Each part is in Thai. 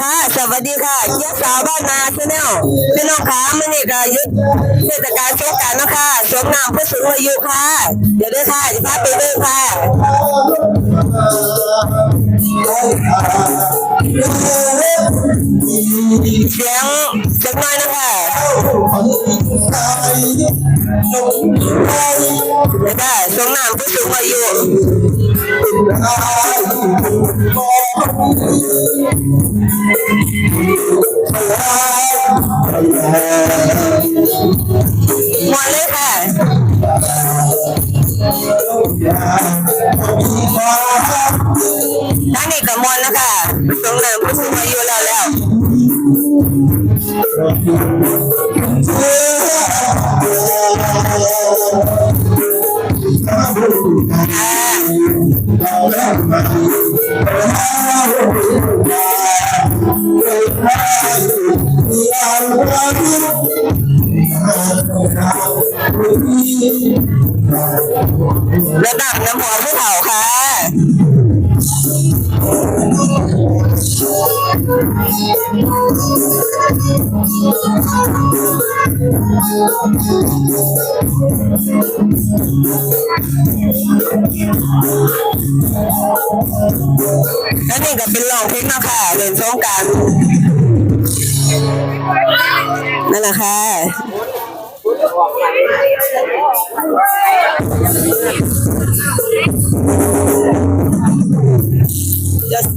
ค่ะ สวัสดีค่ะเจี๊ยบสาวบ้านนาชาแนลพี่น้องขามื่อนี้ก็ยุดเทศกาลสงการนะคะสงน้ำผู้สูงอายุค่ะ เดี๋ยวด้วยค่ะจะพาไปเดินค่ะเสียงเล็กน้อยนะคะแล้สงน้ำผู้สูงอายุ หมดเลยค่ะทั้งนี้ก็หมดแล้วค่ะสงน้ำผู้สูงอายุแล้วแล้ว หัวผู้เฒ่าค่ะและนี่ก็เป็นรองเพลงเนาะค่ะเล่นสงกรารนั่นแหละค่ะ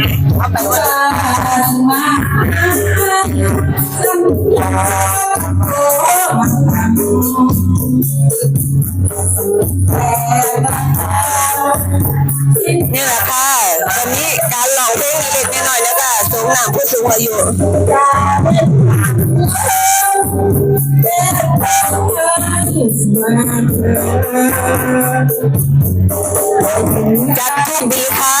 เหนามผู้สูงอายุจัดทุกปีค่ะ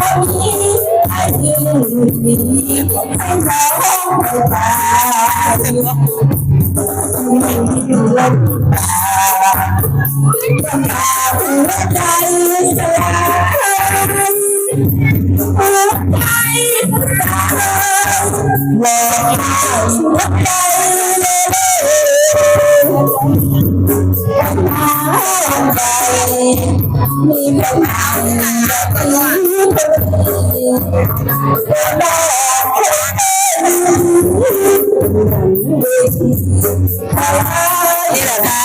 tâm nghĩ ai yêu mình anh giáo không ta được mình yêu ta tâm ta cũng mất tay Thank you. นี่แหละค่ะ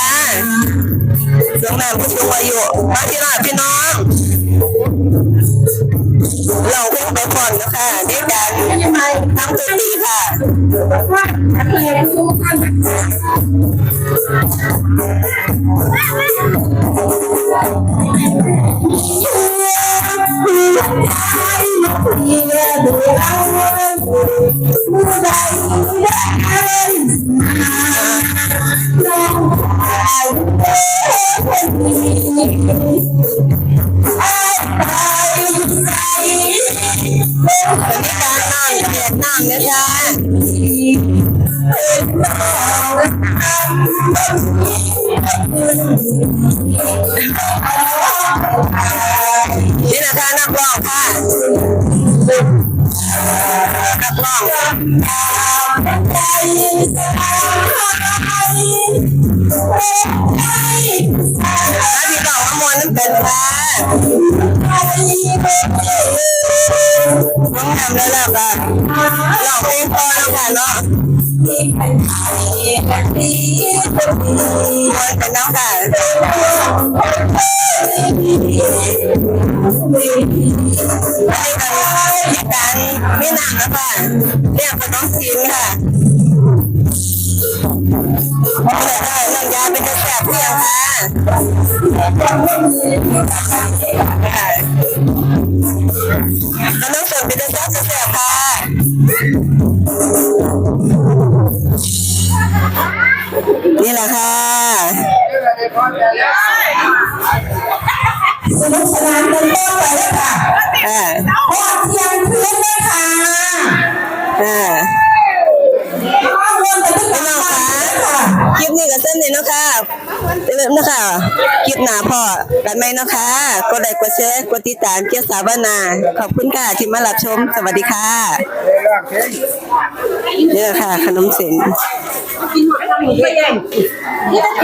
สูงหนามผู้สูงอายุมาที่หน่อยพี่น้อง เราเพิ่งไปผ่อนนะคะในการทำตัวดีค่ะบรรยากาศ น้ำเปียกน้ำนะคะ นะคะนักร้องค่ะนักร้องใจสบายแล้วพี่บอกว่ามวนน้ำเป็นค่ะน้อง ทำแล้วล่ะค่ะร้องเพลงพอแล้วค่ะเนาะมวนเป็นน้องค่ะอันนี้กันการไม่นานแล้วค่ะเรียกเป็นน้องทีนค่ะแต่ได้น้องยาเป็นกระแสเพียงค่ะ ค่ะแล้วน้องสนเป็นกระแสกระแสค่ะนี่แหละค่ะสนุกสนานเป็นต้นไปเลยค่ะอ่าพอเทียนขึ้นเลยค่ะอ่า คลิปนี้ก็เส้นนี้เนาะค่ะอย่าลืมนะคะคลิปหน้าพ่อกันไหมเนาะค่ะกดไลค์กดแชร์กดติดตามเกียรติสาวบ้านนาขอบคุณค่ะที่มารับชมสวัสดีค่ะนี่แหละค่ะ ขนมเส้น